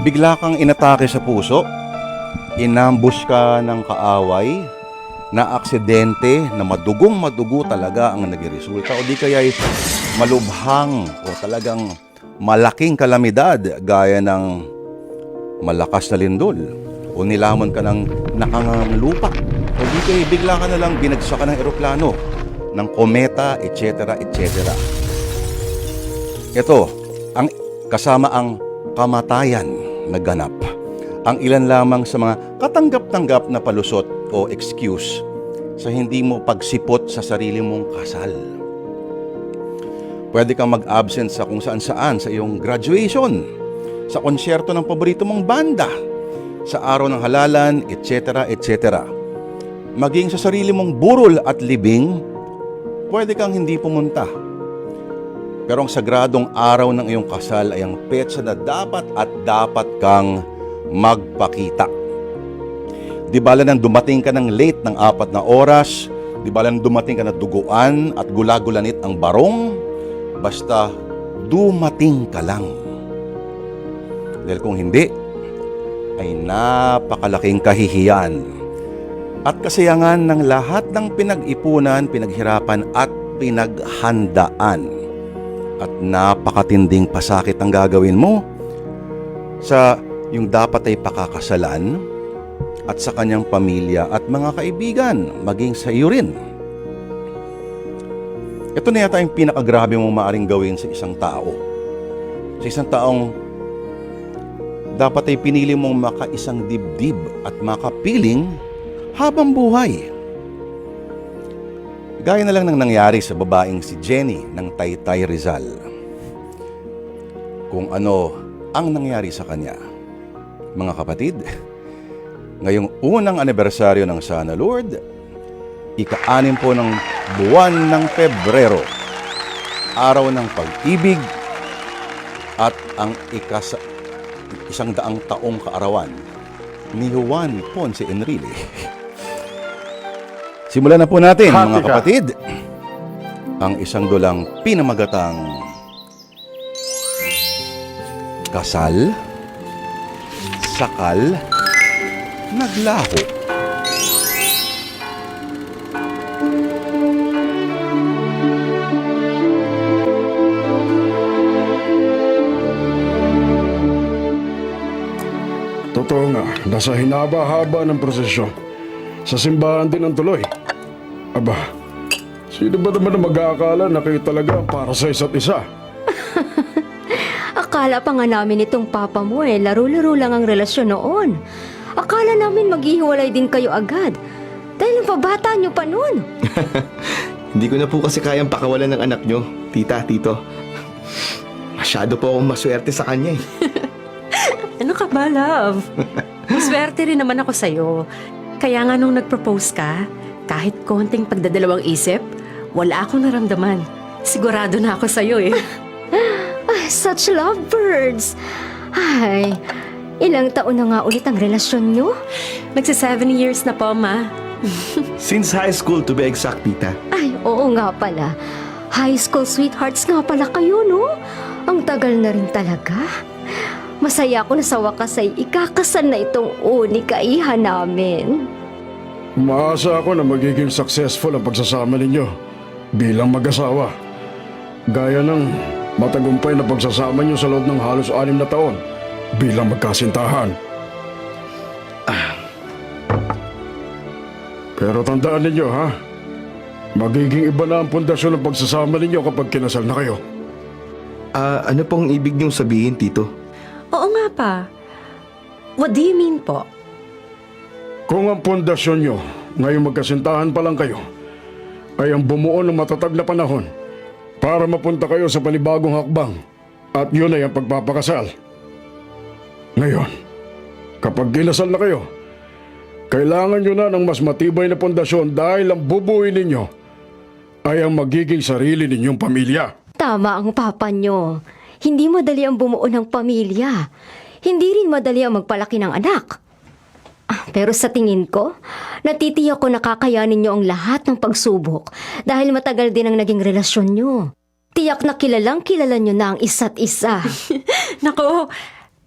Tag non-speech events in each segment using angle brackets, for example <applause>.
Bigla kang inatake sa puso, inambush ka ng kaaway, na aksidente na madugong madugo talaga ang nagresulta. O di kaya malubhang o talagang malaking kalamidad gaya ng malakas na lindol. O nilamon ka ng nakangangalupa. O di kaya bigla ka na lang binagsakan ng eroplano ng kometa, etc. etc. Ito, ang kasama ang kamatayan na ganap. Ang ilan lamang sa mga katanggap-tanggap na palusot o excuse sa hindi mo pagsipot sa sarili mong kasal. Pwede kang mag-absent sa kung saan-saan sa iyong graduation, sa konsyerto ng paborito mong banda, sa araw ng halalan, etc. etc. Maging sa sarili mong burol at libing, pwede kang hindi pumunta. Pero ang sagradong araw ng iyong kasal ay ang petsa na dapat at dapat kang magpakita. Di bala nang dumating ka ng late ng apat na oras, di bala nang dumating ka na duguan at gulagulanit ang barong, basta dumating ka lang. Dahil kung hindi, ay napakalaking kahihiyan at kasiyangan ng lahat ng pinag-ipunan, pinaghirapan at pinaghandaan. At napakatinding pasakit ang gagawin mo sa yung dapat ay pakakasalan at sa kanyang pamilya at mga kaibigan, maging sa iyo rin. Ito na yata yung pinakagrabe mong maaring gawin sa isang tao. Sa isang taong dapat ay pinili mong makaisang dibdib at makapiling habang buhay. Gaya na lang ng nangyari sa babaeng si Jenny ng Taytay Rizal. Kung ano ang nangyari sa kanya. Mga kapatid, <laughs> ngayong unang anibersaryo ng Sana Lord, ika-anim po ng buwan ng Pebrero, araw ng pag-ibig at ang ikasa, isang daang taong kaarawan ni Juan Ponce Enrile. <laughs> Simulan na po natin mga Happy ka. kapatid ang isang dulang pinamagatang kasal, sakal, naglaho. Totoo nga, nasa hinaba-haba ng prosesyon. Sa simbahan din ang tuloy. Aba, sino ba naman ang mag-aakala na kayo talaga para sa isa't isa? <laughs> Akala pa nga namin itong papa mo eh, laro-laro lang ang relasyon noon. Akala namin maghihiwalay din kayo agad. Dahil ang pabata nyo pa noon. <laughs> Hindi ko na po kasi kayang pakawalan ng anak nyo, tita, tito. Masyado po akong maswerte sa kanya eh. <laughs> Ano ka ba, love? Maswerte rin naman ako sa'yo. Kaya nga nung nag-propose ka, kahit konting pagdadalawang isip, wala akong naramdaman. Sigurado na ako sa'yo eh. <laughs> Ah, such lovebirds. Ay, ilang taon na nga ulit ang relasyon nyo? Nagsa seven years na po, ma. <laughs> Since high school to be exact, tita. Ay, oo nga pala. High school sweethearts nga pala kayo, no? Ang tagal na rin talaga. Masaya ako na sa wakas ay ikakasal na itong unikaihan namin. Umaasa ako na magiging successful ang pagsasama ninyo bilang mag-asawa. Gaya ng matagumpay na pagsasama niyo sa loob ng halos anim na taon bilang magkasintahan. Pero tandaan ninyo ha, magiging iba na ang pundasyon ng pagsasama ninyo kapag kinasal na kayo. Ah, ano pong ibig niyong sabihin, tito? Oo nga pa. What do you mean po? Kung ang pundasyon nyo, ngayong magkasintahan pa lang kayo, ay ang bumuo ng matatag na panahon para mapunta kayo sa panibagong hakbang at yun ay ang pagpapakasal. Ngayon, kapag kinasal na kayo, kailangan nyo na ng mas matibay na pundasyon dahil ang bubuin ninyo ay ang magiging sarili ninyong pamilya. Tama ang papa nyo. Hindi madali ang bumuo ng pamilya. Hindi rin madali ang magpalaki ng anak. Ah, Pero sa tingin ko, natitiyak ko nakakayanin nyo ang lahat ng pagsubok dahil matagal din ang naging relasyon nyo. Tiyak na kilalang kilala nyo na ang isa't isa. <laughs> Nako,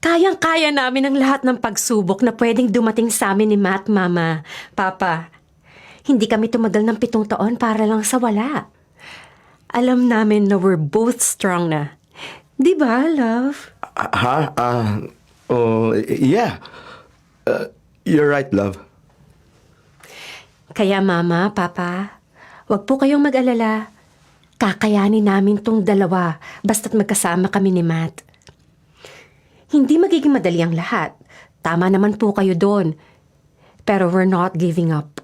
Kayang-kaya namin ang lahat ng pagsubok na pwedeng dumating sa amin ni Matt, Mama. Papa, hindi kami tumagal ng pitong taon para lang sa wala. Alam namin na we're both strong na. Di ba, love? Ha? Ah, oh, yeah. Uh, you're right, love. Kaya Mama, Papa, wag po kayong mag-alala. Kakayanin namin tong dalawa basta't magkasama kami ni Matt. Hindi magiging madali ang lahat. Tama naman po kayo doon. Pero we're not giving up.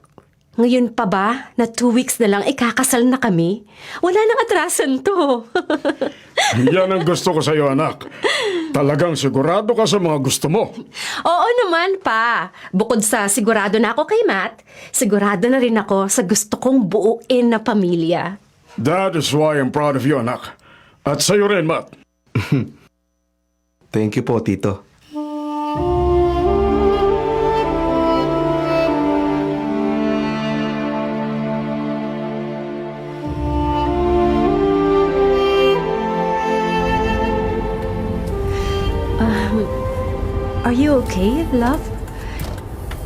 Ngayon pa ba na two weeks na lang ikakasal na kami? Wala nang atrasan to. <laughs> Yan ang gusto ko sa iyo, anak. Talagang sigurado ka sa mga gusto mo. Oo naman pa. Bukod sa sigurado na ako kay Matt, sigurado na rin ako sa gusto kong buuin na pamilya. That is why I'm proud of you, anak. At sa iyo rin, Matt. <laughs> Thank you po, Tito. Okay, love?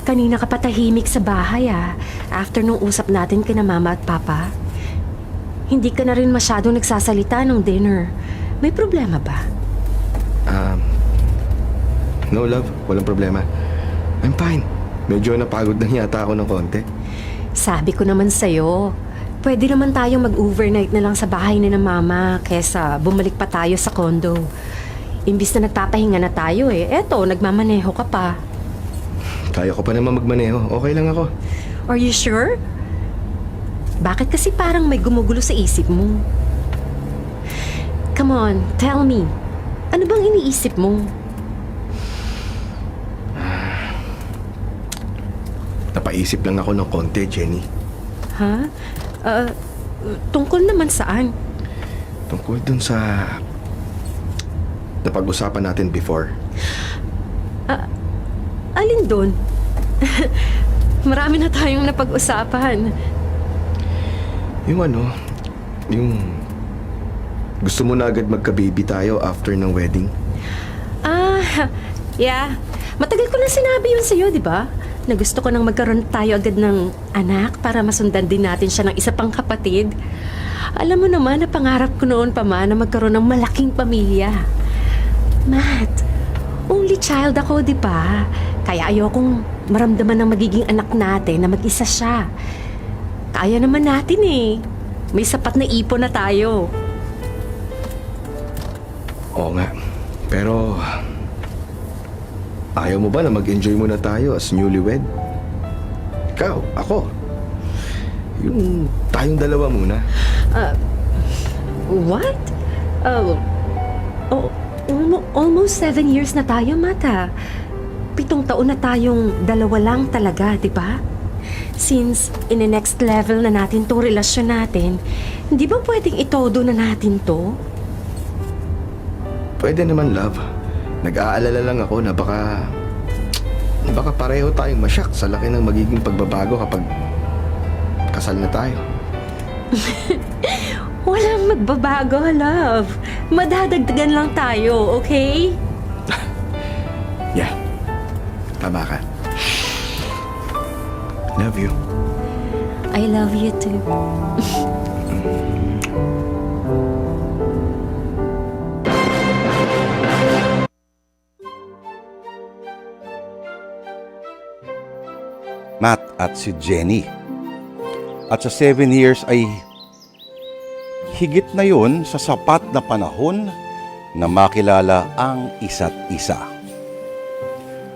Kanina ka patahimik sa bahay ah, after nung usap natin kina mama at papa. Hindi ka na rin masyadong nagsasalita nung dinner. May problema ba? Um, no, love. Walang problema. I'm fine. Medyo napagod lang yata ako ng konti. Sabi ko naman sa'yo, pwede naman tayong mag-overnight na lang sa bahay ni na mama kesa bumalik pa tayo sa condo. Imbis na nagpapahinga na tayo eh, eto, nagmamaneho ka pa. Kaya ko pa naman magmaneho. Okay lang ako. Are you sure? Bakit kasi parang may gumugulo sa isip mo? Come on, tell me. Ano bang iniisip mo? Napaisip lang ako ng konti, Jenny. Ha? Uh, tungkol naman saan? Tungkol dun sa... Napag-usapan natin before. Alin doon? <laughs> Marami na tayong napag-usapan. Yung ano, yung... Gusto mo na agad magka-baby tayo after ng wedding? Ah, yeah. Matagal ko na sinabi yun sa'yo, di ba? Na gusto ko nang magkaroon tayo agad ng anak para masundan din natin siya ng isa pang kapatid. Alam mo naman na pangarap ko noon pa man na magkaroon ng malaking pamilya. Matt, only child ako, di ba? Kaya ayokong maramdaman ng magiging anak natin na mag-isa siya. Kaya naman natin eh. May sapat na ipon na tayo. Oo nga. Pero... Ayaw mo ba na mag-enjoy muna tayo as newlywed? Ikaw, ako. Yung tayong dalawa muna. What? Oh, oh almo- almost seven years na tayo, Mata. Pitong taon na tayong dalawa lang talaga, di ba? Since in the next level na natin tong relasyon natin, hindi ba pwedeng itodo na natin to? Pwede naman, love. Nag-aalala lang ako na baka... na baka pareho tayong masyak sa laki ng magiging pagbabago kapag kasal na tayo. <laughs> Walang magbabago, love. Madadagdagan lang tayo, okay? <laughs> Yeah. Tama ka. Love you. I love you too. Matt at si Jenny. At sa seven years ay higit na yun sa sapat na panahon na makilala ang isa't isa.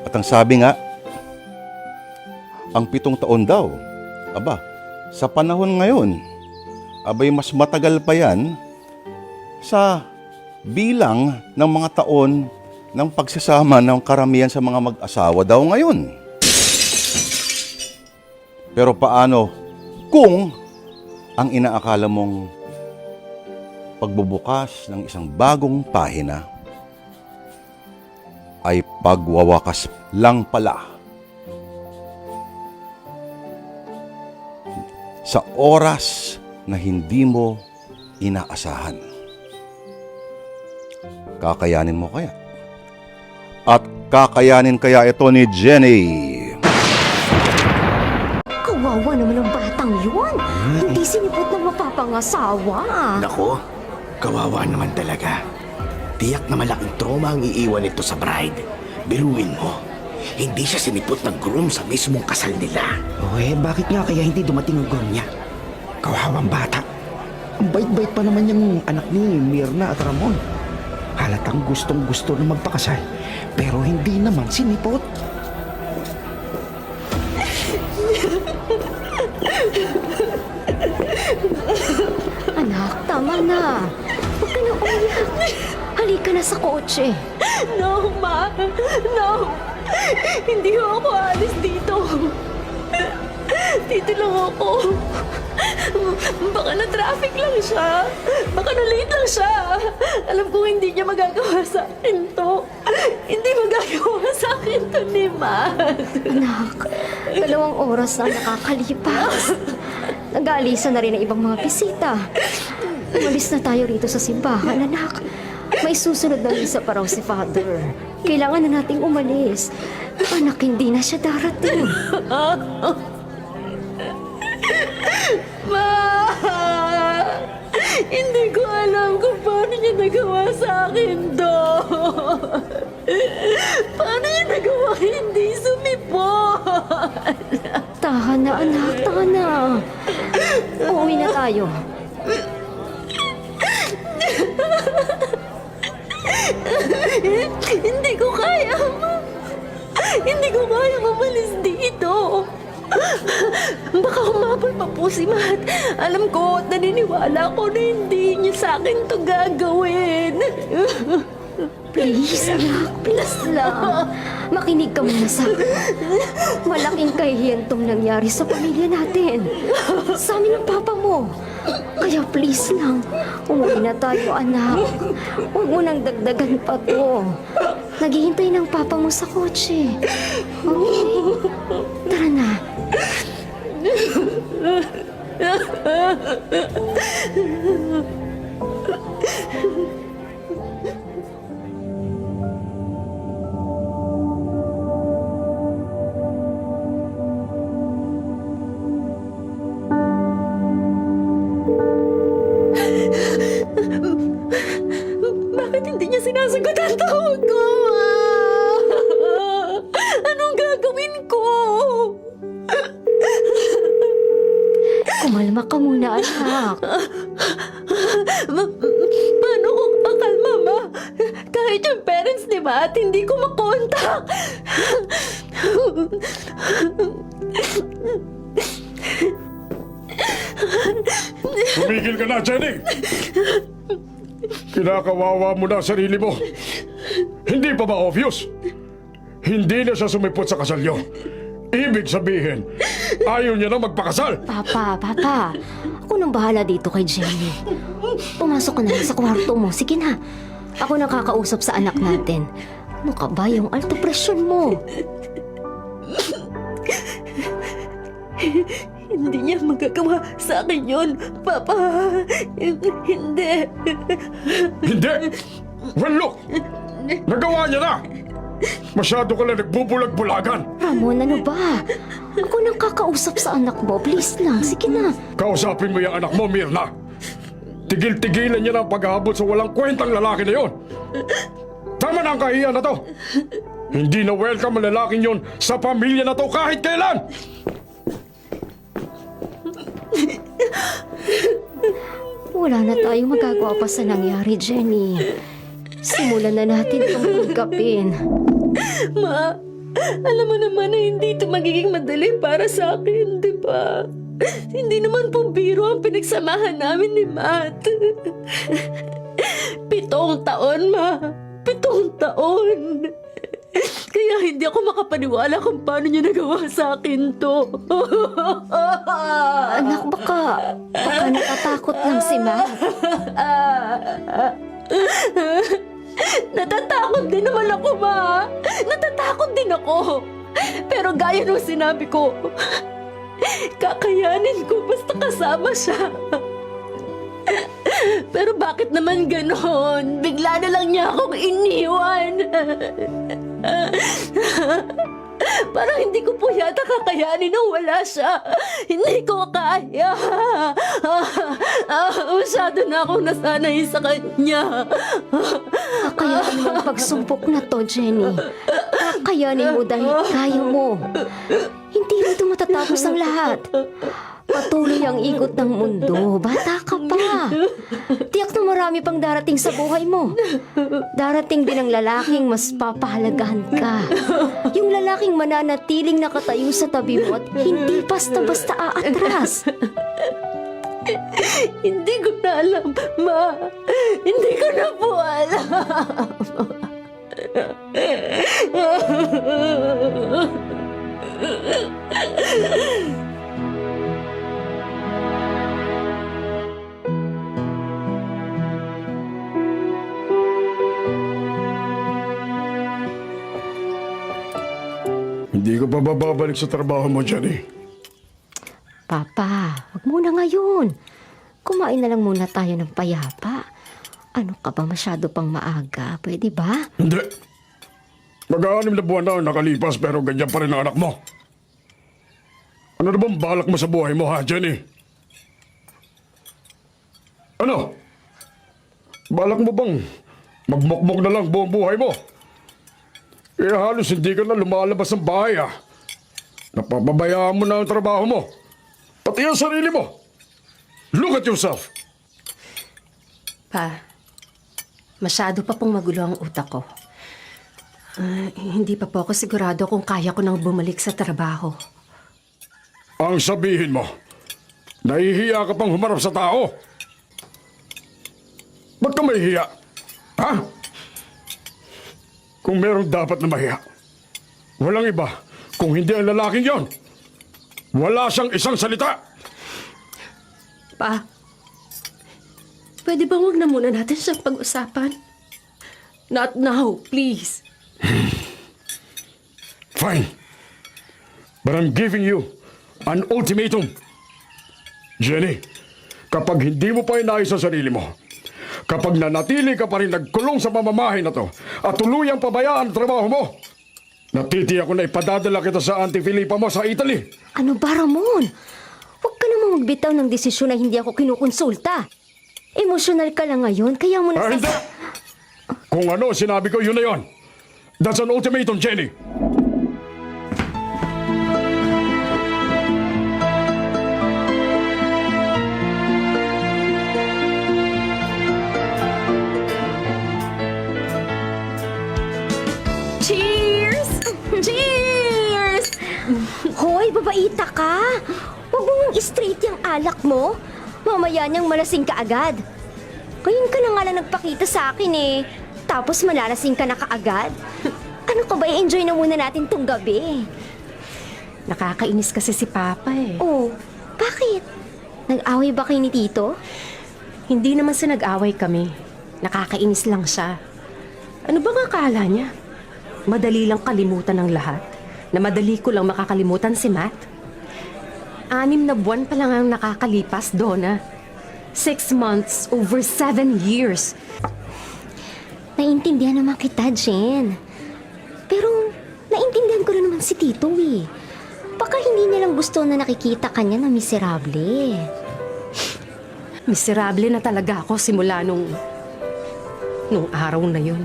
At ang sabi nga, ang pitong taon daw, aba, sa panahon ngayon, abay mas matagal pa yan sa bilang ng mga taon ng pagsasama ng karamihan sa mga mag-asawa daw ngayon. Pero paano kung ang inaakala mong pagbubukas ng isang bagong pahina ay pagwawakas lang pala sa oras na hindi mo inaasahan. Kakayanin mo kaya? At kakayanin kaya ito ni Jenny? Kawawa naman ang batang yun. Hindi sinipot ng mapapangasawa. Nako, kawawa naman talaga. Tiyak na malaking trauma ang iiwan nito sa bride. Biruin mo, hindi siya sinipot ng groom sa mismong kasal nila. O eh, bakit nga kaya hindi dumating ang gong niya? Kawawang bata. Ang bait-bait pa naman yung anak ni Mirna at Ramon. Halatang gustong gusto na magpakasal. Pero hindi naman sinipot. Anak, tama na. Halika na sa kotse. No, ma. No. Hindi ho ako alis dito. Dito lang ako. Baka na-traffic lang siya. Baka na-late lang siya. Alam ko hindi niya magagawa sa akin to. Hindi magagawa sa akin to ni Matt. Anak, dalawang oras na nakakalipas. Nag-aalisa na rin ang ibang mga bisita. Umalis na tayo rito sa simbahan, anak. May susunod na isa pa raw si Father. Kailangan na nating umalis. Anak, hindi na siya darating. <laughs> Ma! Hindi ko alam kung paano niya nagawa sa akin to. <laughs> Paano niya nagawa hindi sumipot? Tahan na, anak. Tahan na. Uuwi na tayo. Hindi ko kaya. Hindi ko kaya umalis dito. Baka humabol pa po si Matt. Alam ko at naniniwala ko na hindi niya sa akin to gagawin. Please, anak. Please lang. Makinig ka muna sa akin. Malaking kahihiyan tong nangyari sa pamilya natin. Sa amin ng papa mo. Kaya please lang, umuwi na tayo, anak. Huwag mo nang dagdagan pa to. Naghihintay ng papa mo sa kotse. Okay? Tara na. Sinasagot ang tawag ko, ma? <laughs> Anong gagawin ko? Kumalma ka muna, anak. Ma- paano ko kakalma, ma? Kahit yung parents ni Matt, hindi ko makontak. Kinakawawa mo na ang sarili mo. Hindi pa ba obvious? Hindi na siya sumipot sa kasal niyo. Ibig sabihin, ayaw niya na magpakasal. Papa, papa. Ako nang bahala dito kay Jenny. Pumasok ka na sa kwarto mo. Sige na. Ako nang kakausap sa anak natin. Ano ka ba yung alto presyon mo? Hindi niya magagawa sa akin yun, Papa. Hindi. Hindi! Well, look! Nagawa niya na! Masyado ka lang nagbubulag-bulagan. Ramon, ano ba? Ako nang kakausap sa anak mo. Please lang. Sige na. Kausapin mo yung anak mo, Mirna. Tigil-tigilan niya na ang paghahabol sa walang kwentang lalaki na yon. Tama na ang kahiyan na to. Hindi na welcome ang lalaking yon sa pamilya na to kahit kailan. Wala na tayong magagawa pa sa nangyari, Jenny. Simulan na natin itong tigapin. Ma, alam mo naman na hindi ito magiging madali para sa akin, di ba? Hindi naman po biro ang pinagsamahan namin ni Matt. Pitong taon, ma. Pitong taon. Kaya hindi ako makapaniwala kung paano niya nagawa sa akin to. <laughs> Anak, baka, baka natatakot lang si Matt. Natatakot din naman ako, ma. Natatakot din ako. Pero gaya nung sinabi ko, kakayanin ko basta kasama siya. Pero bakit naman ganon? Bigla na lang niya akong iniwan. <laughs> Parang hindi ko po yata kakayanin nung wala siya. Hindi ko kaya. <laughs> Ah, masyado na akong nasanay sa kanya. Kakayanin mo ang pagsumpok na to, Jenny. Kakayanin mo dahil kaya mo. Hindi rito matatapos ang lahat. Patuloy ang ikot ng mundo. Bata ka pa. Tiyak na marami pang darating sa buhay mo. Darating din ang lalaking mas papahalagahan ka. Yung lalaking mananatiling nakatayo sa tabi mo at hindi basta-basta aatras. Hindi ko na alam, ma. Hindi ko na po alam. Hindi ko pa bababalik sa trabaho mo, Jenny. Papa, wag muna ngayon. Kumain na lang muna tayo ng payapa. Ano ka ba masyado pang maaga? Pwede ba? Hindi. Mag-aanim na buwan na ang nakalipas pero ganyan pa rin ang anak mo. Ano na bang balak mo sa buhay mo, ha, Jenny? Ano? Balak mo bang magmokmok na lang buong buhay mo? Eh halos hindi ka na lumalabas ng bahay, ha? Napapabayaan mo na ang trabaho mo. Pati ang sarili mo. Look at yourself. Pa, masyado pa pong magulo ang utak ko. Ah, hindi pa po ako sigurado kung kaya ko nang bumalik sa trabaho. Ang sabihin mo, nahihiya ka pang humarap sa tao. Ba't ka mahihiya? Ha? Kung meron dapat na mahiya, walang iba kung hindi ang lalaking yon. Wala siyang isang salita. Pa, pwede bang wag na muna natin siyang pag-usapan? Not now, please. <sighs> Fine. But I'm giving you an ultimatum. Jenny, kapag hindi mo pa inayos ang sarili mo, kapag nanatili ka pa rin nagkulong sa mamamahay na to at tuluyang pabayaan ang trabaho mo, natitiyak ko na ipadadala kita sa Auntie Filipa mo sa Italy. Ano ba, Ramon? Huwag ka namang magbitaw ng desisyon na hindi ako kinukonsulta. Emosyonal ka lang ngayon, kaya mo Ah, na... hindi! Kung ano sinabi ko, yun na yun. That's an ultimatum, Jenny. Babaita ka! Huwag mo mong straight yung alak mo. Mamaya niyang malasing ka agad. Ngayon ka na nga lang nagpakita sa akin eh. Tapos malalasing ka na kaagad. <laughs> Ano ka ba, enjoy na muna natin tong gabi. Nakakainis kasi si Papa eh. Oh, bakit? Nag-away ba kayo ni Tito? Hindi naman sa nag-away kami. Nakakainis lang siya. Ano bang akala niya? Madali lang kalimutan ng lahat? Na madali ko lang makakalimutan si Matt? Anim na buwan pa lang ang nakakalipas, Donna. Six months over seven years. Naiintindihan naman kita, Jen. Pero, naiintindihan ko rin naman si Tito eh. Baka hindi niya lang gusto na nakikita kanya na miserable. Miserable na talaga ako simula nung... nung araw na yun.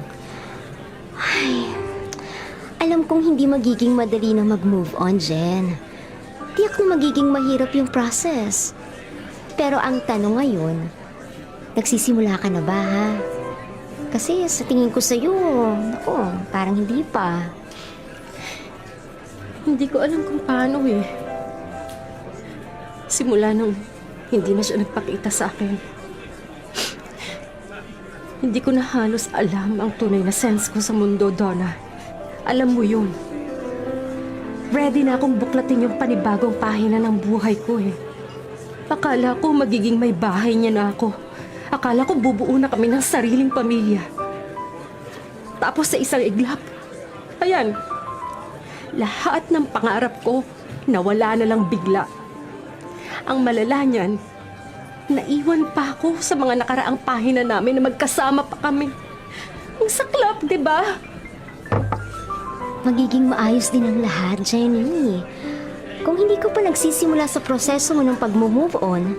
Alam kong hindi magiging madali na mag-move on, Jen. Tiyak na magiging mahirap yung process. Pero ang tanong ngayon, nagsisimula ka na ba, ha? Kasi sa tingin ko sa'yo, naku, parang hindi pa. Hindi ko alam kung paano eh. Simula nung hindi na siya nagpakita sa akin. Hindi ko na halos alam ang tunay na sense ko sa mundo, Donna. Alam mo yun. Ready na akong buklatin yung panibagong pahina ng buhay ko eh. Akala ko magiging may bahay niya na ako. Akala ko bubuo na kami ng sariling pamilya. Tapos sa isang iglap, ayan, lahat ng pangarap ko nawala na lang bigla. Ang malala niyan, naiwan pa ako sa mga nakaraang pahina namin na magkasama pa kami. Ang saklap, di ba? Magiging maayos din ang lahat, Jenny. Kung hindi ko pa nagsisimula sa proseso mo ng pag-move on,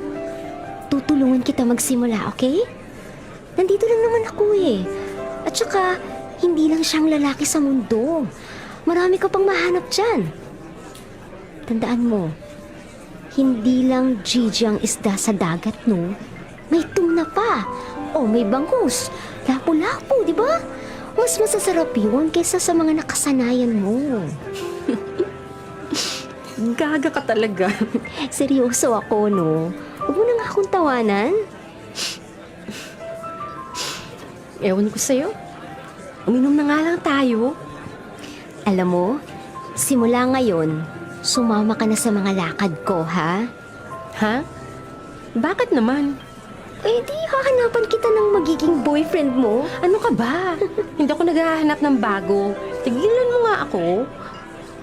tutulungan kita magsimula, okay? Nandito lang naman ako eh. At saka, hindi lang siyang lalaki sa mundo. Marami ka pang mahanap dyan. Tandaan mo, hindi lang Gigi ang isda sa dagat, no? May tuna pa. O may bangus. Lapo-lapo, di ba? Mas masasarap yun kaysa sa mga nakasanayan mo. Gaga ka talaga. Seryoso ako, no? Huwag mo na nga akong tawanan. Ewan ko sa'yo. Uminom na nga lang tayo. Alam mo, simula ngayon, sumama ka na sa mga lakad ko, ha? Ha? Bakit naman? Eh di, hahanapan kita ng magiging boyfriend mo. Ano ka ba? <laughs> Hindi ako naghahanap ng bago. Tigilan mo nga ako.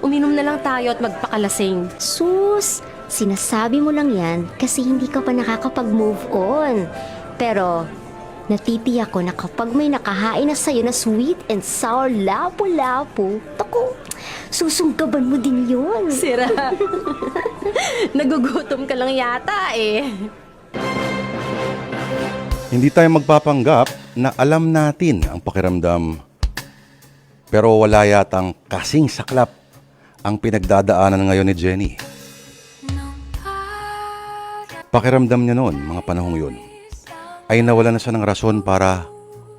Uminom na lang tayo at magpakalasing. Sus, sinasabi mo lang yan kasi hindi ka pa nakakapag-move on. Pero, natitiyak ko na kapag may nakahain na sa'yo na sweet and sour lapo-lapo, tako, susunggaban mo din yun. Sira. <laughs> Nagugutom ka lang yata eh. Hindi tayo magpapanggap na alam natin ang pakiramdam. Pero wala yatang kasing saklap ang pinagdadaanan ngayon ni Jenny. Pakiramdam niya noon, mga panahong yun, ay nawala na siya ng rason para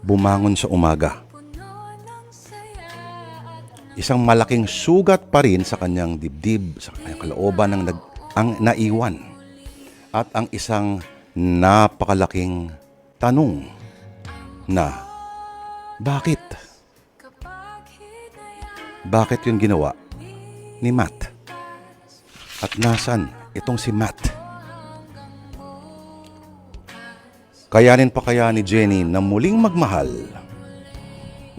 bumangon sa umaga. Isang malaking sugat pa rin sa kanyang dibdib, sa kanyang kalooban ng nag, ang naiwan. At ang isang napakalaking tanong na bakit? Bakit yun ginawa ni Matt? At nasan itong si Matt? Kayanin pa kaya ni Jenny na muling magmahal?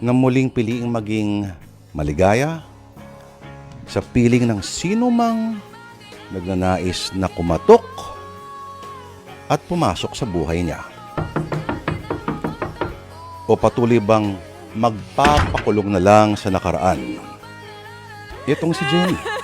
Na muling piliing maging maligaya? Sa piling ng sino mang nagnanais na kumatok at pumasok sa buhay niya? O patuloy bang magpapakulong na lang sa nakaraan? Itong si Jenny.